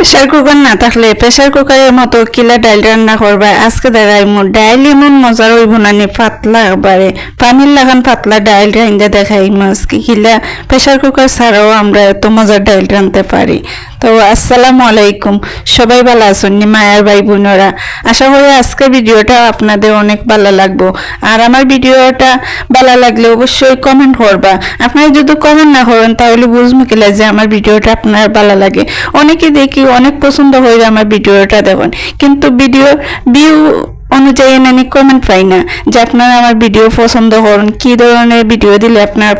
Pressure cooker না থাকলে pressure কুকারের মতো কিলা ডাইল রান্না করবা। আজকে দেখাই মোর ডাইল এমন মজার ওই বোনানি পাতলা একবারে পানির লাগান পাতলা ডাইল রান্ধা দেখাই মাছ কিলা প্রেসার কুকার ছাড়াও আমরা এত মজার ডাইল রাঁধতে পারি। তো আসসালামু আলাইকুম। সবাই ভালো আছেন? মায়ের ভাই বোনেরা। আশা করি আজকে ভিডিওটা আপনাদের অনেক ভালো লাগবো। আর আমার ভিডিওটা ভালো লাগলে অবশ্যই কমেন্ট করবা। আপনারা যদি কমেন্ট না করেন, তাহলে বুঝব কিলা যে আমার ভিডিওটা আপনার ভালো লাগে। অনেকে দেখি অনেক পছন্দ হয়ে আমার ভিডিওটা দেখুন। কিন্তু ভিডিও ভিউ অনুযায়ী আমি কমেন্ট পাই না যে আপনারা আমার ভিডিও পছন্দ করেন। কী ধরনের ভিডিও দিলে আপনার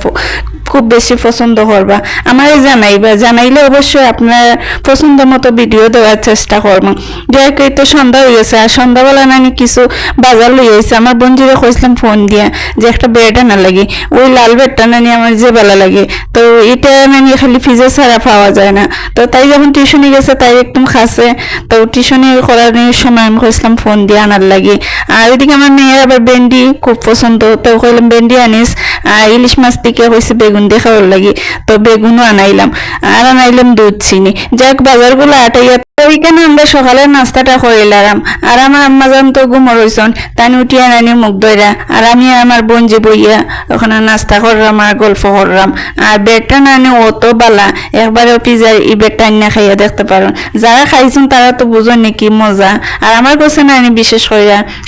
খুব বেশি পছন্দ করবা। আমারে জানাইবা, জানাইলে অবশ্যই আপনার পছন্দ মতো ভিডিও দেওয়ার চেষ্টা করব। যাই কই তো সন্ধ্যা হয়ে গেছে, আর সন্ধ্যাবেলা নানি কিছু বাজার লই আইছে। আমার বন্ধুরে কইছিলাম ফোন দিয়া যে একটা বেড আনা লাগে। ওই লাল বেডটা নানি আমার যে বেলা লাগে। তো এটা নানি খালি ফ্রিজে ছাড়া পাওয়া যায় না। তো তাই যখন টিউশনে গেছে, তাই একদম খাসে। তো টিউশনে করার সময় আমি কইছিলাম ফোন দিয়ে আনার লাগে। আর ওইদিকে আমার মেয়ের আবার ভেন্ডি খুব পছন্দ। তো কইলাম, ভেন্ডি আনিস। ইলিশ মাছ দিকে হয়েছে বেগুন দিয়ে খাওয়ার লাগে। তো বেগুনও আনাইলাম। আর আনাইলাম দুধ, চিনি। যাক, বাজারগুলো আটাইয়া ওইখানে আমরা সকালের নাস্তাটা করিলাম আর আমার আম্মাজান তো ঘুমো রইছন তাই উঠিয়া নানি মুখ ধরা আর আমি আমার বোনজি বইয়া, ওখানে নাস্তা করলাম আর গল্প করলাম আর বেডটা নানি অত বালা একবারে পিজার এই বেডটা আন্না খাইয়া দেখতে পারেন। যারা খাইছেন, তারা তো বুঝেন নাকি মজা। আর আমার কাছে নানি বিশেষ করে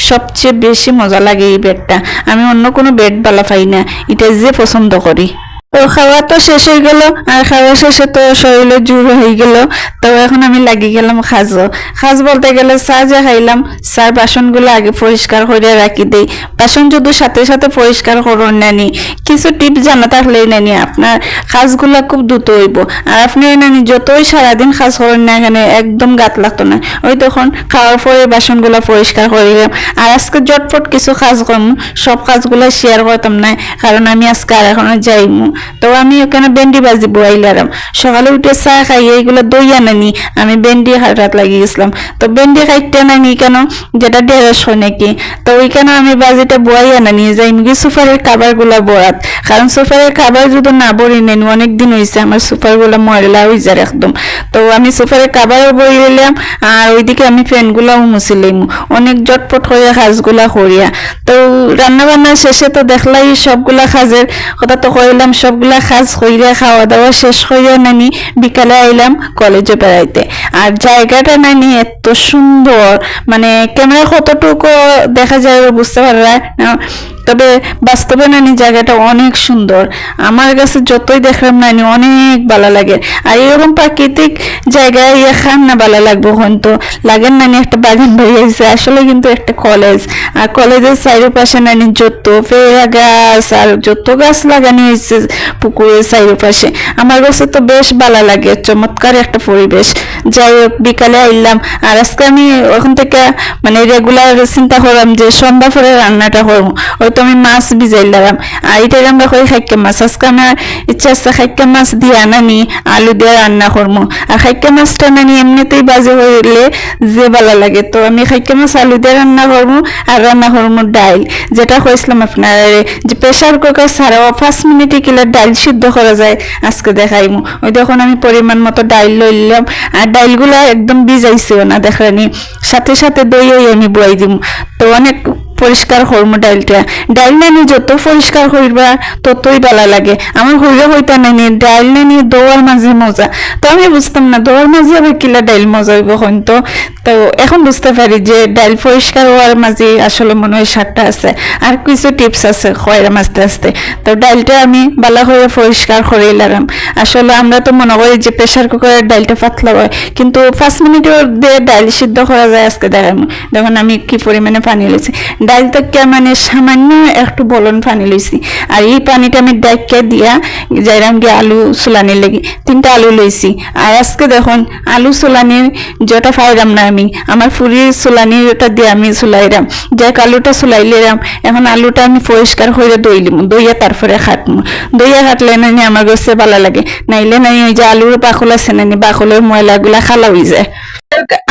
সবচেয়ে বেশি মজা লাগে এই বেডটা আমি অন্য কোনো বেড বালা পাই না। এটা যে পছন্দ করি। তো খাওয়া তো শেষ হয়ে গেল। আর খাওয়া শেষে তো শরীরে জোর হয়ে গেল। তো এখন আমি লাগি গেলাম খাজো। খাজ বলতে গেলে চা যে খাইলাম, চার বাসনগুলো আগে পরিষ্কার করে রাখি দেই। বাসন যদি সাথে সাথে পরিষ্কার করুন নানি, কিছু টিপস জানা থাকলেই নানি আপনার। কাজগুলো খুব দ্রুত হইব। আর আপনি নানি, যতই সারাদিন কাজ করেন না এখানে একদম গাত লাগতো না। ওই তখন খাওয়ার পরে বাসনগুলো পরিষ্কার করিলাম আর আজকে জটপট কিছু কাজ করম, সব কাজগুলো শেয়ার করতাম না, কারণ আমি আজকে আর এখনও যাইমু। তো আমি ওখানে বেন্ডি বাজি বইলাম সকালে উঠে চা খাই, এইগুলো দই আনানি আমি বেন্ডি হাটাত লাগিয়ে গেছিলাম। তো বেন্ডি খাইতে নানি কেন? যেটা দেড়শো নাকি? তো ওইখানে আমি বাজিটা বই আনানি যাই মুগি সুপারের খাবারগুলো বরাত কারণ সুপারের খাবার যদি না বড়ি নেন অনেক দিন হয়েছে আমার সুপারগুলো ময়লা হয়ে যায় একদম। তো আমি সুপারের খাবারও বই নিলাম আর ওইদিকে আমি ফ্যানগুলাও মুছিলাম অনেক জটপট হয়ে কাজগুলা করিয়া। তো রান্না বান্না শেষে তো দেখলাই সবগুলা কাজের কথা তো কইলাম সবগুলা কাজ কইরা খাওয়া দাওয়া শেষ কইরা নানি বিকালে আইলাম কলেজে বেড়াইতে। আর জায়গাটা নানি এত সুন্দর মানে ক্যামেরা কতটুকু দেখা যায় বুঝতে পারলা না। তবে বাস্তবে নানি জায়গাটা অনেক সুন্দর। আমার কাছে যতই দেখলাম নানি অনেক ভালো লাগে। আর এরকম প্রাকৃতিক জায়গায় এখান না ভালো লাগবো হয়তো। লাগেন নানি একটা বাগান বাড়ি আছে আসলে কিন্তু একটা কলেজ আর কলেজের চারিপাশে নানি যত পেয়ারা গাছ আর যত গাছ লাগানো হয়েছে পুকুরের চারিপাশে, আমার কাছে তো বেশ ভালো লাগে, চমৎকার একটা পরিবেশ। যাই হোক, বিকালে আইলাম। আর আজকে আমি ওখান থেকে মানে রেগুলার চিন্তা করলাম যে সন্ধ্যা পরে রান্নাটা করব। হয়তো আমি মাছ ভিজাইলাম আর এটাই আমরা করি খাইকা মাছ। আজকে আমার ইচ্ছা আছে খাইকা মাছ দিয়ে আনানি, আলু দিয়ে রান্না করব আর খাইকা মাছটা নানি এমনিতেই বাজে হইলে যে ভালো লাগে। তো আমি খাইকা মাছ, আলু দিয়ে রান্না করব আর রান্না করব ডাইল। যেটা কইছিলাম আপনার যে প্রেশার কুকার ছাড়াও পাঁচ মিনিটে কিলো ডাইল সিদ্ধ করা যায়, আজকে দেখাইমু। ওই তখন আমি পরিমাণ মতো ডাইল লইলাম। আর ডাইলগুলো একদম ভিজাইছেও না দেখানি সাথে সাথে দই আমি বই দিম। তো অনেক পরিষ্কার করব ডাইলটা। ডাইল নানি যত পরিষ্কার করবা, ততই ভালো লাগে। আমার হইলে হইতা নানি ডাইল নানি দোয়ার মাঝে মজা। তো আমি বুঝতাম না দোয়ার মাঝে আবার কিলা ডাইল মজা হইব হয়তো তো তো এখন বুঝতে পারি যে ডাইল পরিষ্কার হওয়ার মাঝে আসলে মনে হয় সারটা আছে। আর কিছু টিপস আছে খয়রা মাঝতে আসতে। তো ডাইলটা আমি ভালো করে পরিষ্কার করে লাগাম। আসলে আমরা তো মনে করি যে প্রেশার কুকারের ডাইলটা পাতলা হয়। কিন্তু পাঁচ মিনিটের দিয়ে ডাইল সিদ্ধ করা যায়, আজকে দেখাম। দেখুন আমি কি পরিমাণে পানি লইছি ডাইল তো কে মানে সামান্য একটু বলন পানি লইছি। আর এই পানিটা আমি ডাইকে দিয়া যাইরাম গিয়ে আলু সুলানি লেগে তিনটা আলু লইছি। আর আজকে দেখুন, আলু সুলানির যেটা পাইরাম না আমি, আমার ফুরির সুলানির ওটা দিয়ে আমি সুলাইরাম। যাক, আলুটা সুলাইলিরাম এখন আলুটা আমি পরিষ্কার করে দইলিম দইয়া তারপরে খাটমু। দইয়া খাটলে নানি আমার কাছে ভালো লাগে। নাইলে নাই ওই যে আলুর বাকল আছে নানি, বাকলের ময়লাগুলা খালা হয়ে যায়।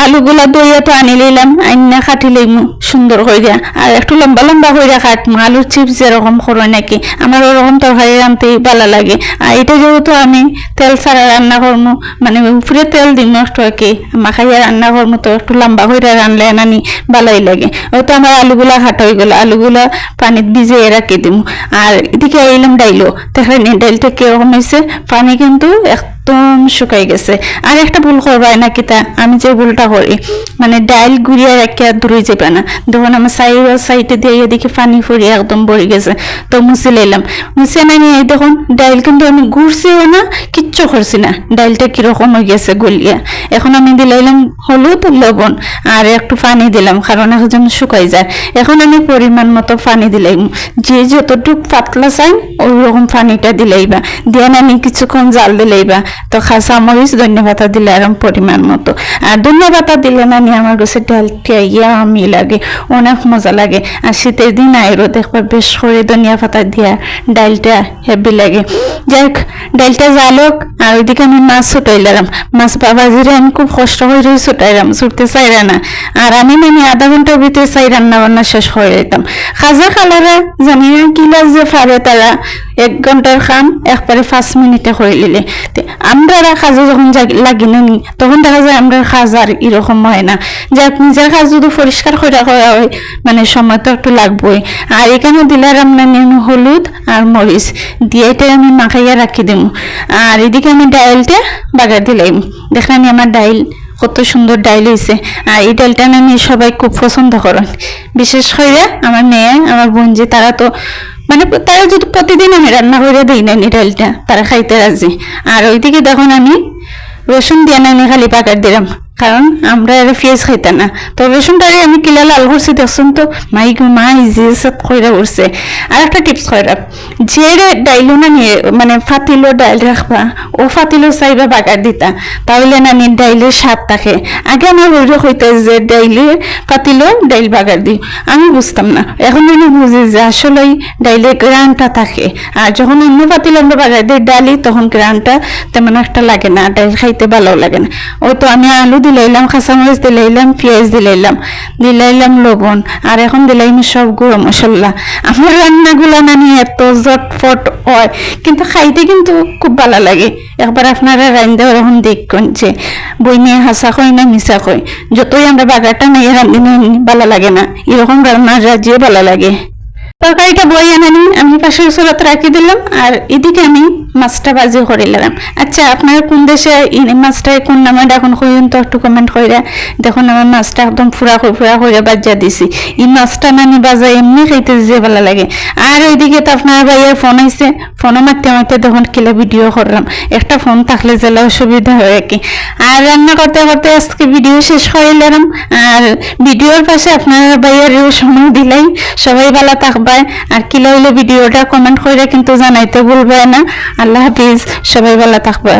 আলুগুলা তো আনি লইলাম, আইনা কাটি লইমু, সুন্দর কইরা আর একটু লম্বা লম্বা কইরা কাটমু, আলুর চিপস যেরকম করো নাকি, আমার ওরকম তরকারি রানতে ভালো লাগে। আর এটা যেহেতু আমি তেল ছাড়া রান্না করমু মানে উপরে তেল দিমু একটু আর কি? মাখাইয়া রান্না করমু, তো একটু লম্বা কইরা রানলে নানি ভালোই লাগে। ওই তো আমার আলুগুলা কাটা হয়ে গেল, আলুগুলা পানিত ভিজিয়ে রাখি দিমু। আর এদিকে আইলাম ডাইলো দেখেন ডাইলটা কীরকম হয়েছে পানি কিন্তু একদম শুকাই গেছে। আর একটা ভুল করবাই না কিতা, আমি যে ভুলটা করি মানে ডাইল গুড়িয়া রেখে দূরে যাবে না। তখন আমার সাইড সাইডে দিয়ে এদিকে পানি ফুরিয়ে একদম ভরে গেছে। তো মুছে লাইলাম। মুছে নাই এই দেখুন, ডাইল কিন্তু আমি ঘুরছিও না, কিচ্ছু করছি না। ডাইলটা কীরকম হয়ে গেছে গলিয়া। এখন আমি দিলাইলাম হলুদ, লবণ, আর একটু পানি দিলাম, কারণ এখন শুকাই যায়। এখন আমি পরিমাণ মতো পানি দিলাম যে যতটুক পাতলা চাই, ওই রকম পানিটা দিলাইবা দিয়ে আমি কিছুক্ষণ জাল দিলাইবা তো খাসা মরিচ, ধনিয়া পাতা দিলে এরম পরিমাণ মতো। আর ধনিয়া পাতা দিলে না নিয়ে আমার কাছে ডালটা ইয়া আমি লাগে, অনেক মজা লাগে। আর শীতের দিন আইরো দেখবা বেশ করে ধনিয়া পাতা দিয়া ডালটা হেভি লাগে। যাই হোক ডালটা জালক আর ওইদিকে আমি মাছ ছুটাইলাম মাছ বাবাজিরে আমি খুব কষ্ট করে ছুটাইলাম ছুটতে চাইরা না আর আমি মানে আধা ঘণ্টার ভিতরে চাই রান্না বান্না শেষ করে দিতাম খাজা খালারা জানি না কি যে পারে তারা এক ঘণ্টার খাম একবারে পাঁচ মিনিটে করে নিলে আমরা খাজা যখন লাগি না তখন দেখা যায় আমরা খাজার এরকম হয় না। যে নিজের কাজ যদি পরিষ্কার করে করা হয় মানে সময় তো একটু লাগবেই। আর এখানে দিলাম আমরা নিম হলুদ আর মরিচ দিয়ে এটা আমি মাখাইয়া রাখি দিম। আর এদিকে আমি ডাইলটা বাগার দিলাম দেখলাম আমার ডাইল কত সুন্দর ডাইল হয়েছে আর এই ডাইলটা আমি সবাই খুব পছন্দ করেন। বিশেষ করে আমার মেয়ে, আমার বোন যে তারা তো মানে তারা যদি প্রতিদিন আমি রান্না করে দিই না এই ডাইলটা, তারা খাইতে রাজি। আর ওইদিকে দেখুন আমি রসুন দিয়ে আমি খালি পাকার দিলাম। কারণ আমরা আর পেঁয়াজ খাইতাম না। তো রসুনটারে আমি কিলা লাল করছি দেখছুন তো মাই মা ইজি সব কইরা উঠছে আর একটা টিপস কইরা যে ডাইলো না নিয়ে মানে ফাতিলো ডাইল রাখবা ও ফাতিলো চাইবা বাগার দিতা, তাহলে না নি ডাইলের স্বাদ থাকে। আগে আমার ওইটা কইতে যে ডাইলে ফাতিলো ডাইল বাগার দিই আমি বুঝতাম না। এখন আমি বুঝি যে আসলে ডাইলে গ্রানটা থাকে। আর যখন অন্য পাতিল আমরা বাগার দিই ডালি তখন গ্রানটা তেমন একটা লাগে না ডাইল খাইতে ভালো লাগে না। ও তো আমি আলু দিলাইলাম কাঁচামরিচ দিলাইলাম পেঁয়াজ দিলাইলাম দিলাইলাম লবণ আর এখন দিলাইম সব গুঁড়ো মশলা আমার রান্নাগুলো নানি এত জটফট হয় কিন্তু খাইতে কিন্তু খুব ভালো লাগে একবার আপনারা রান্ধে ওরকম দেখুন যে বই নিয়ে হাসা কই না মিশা কই যতই আমরা বাগারটা নিয়ে রান্ধি ভালো লাগে না এরকম রান্না রাজিয়ে ভালো লাগে তরকারিটা বই আনানি, আমি পাশের চুলাত রাখি দিলাম, আর এদিকে আমি মাছটা বাজি করে নিলাম। আচ্ছা আপনারা কোন দেশে মাছটা কোন নামে এখন কইন তো একটু কমেন্ট করে দেখুন, আমার মাছটা একদম ফুরা ফুরা করে বাজ্যা দিছি। এই মাছটা নানি বাজা এমনি খাইতে যে ভালো লাগে। আর ওইদিকে তো আপনার ভাইয়ের ফোন আইছে, ফোনে মারতে মারতে তখন কিলা ভিডিও করলাম। একটা ফোন থাকলে যেলে অসুবিধা হয় আর কি। আর রান্না করতে করতে আজকে ভিডিও শেষ করে নিলাম। আর ভিডিওর পাশে আপনার ভাইয়ের সময় দিলাই। সবাই ভালো থাকবে। আর কি লাগলে ভিডিওটা কমেন্ট করে কিন্তু জানাইতে ভুলবে না। আল্লাহ হাফিজ, সবাই ভালো থাকবে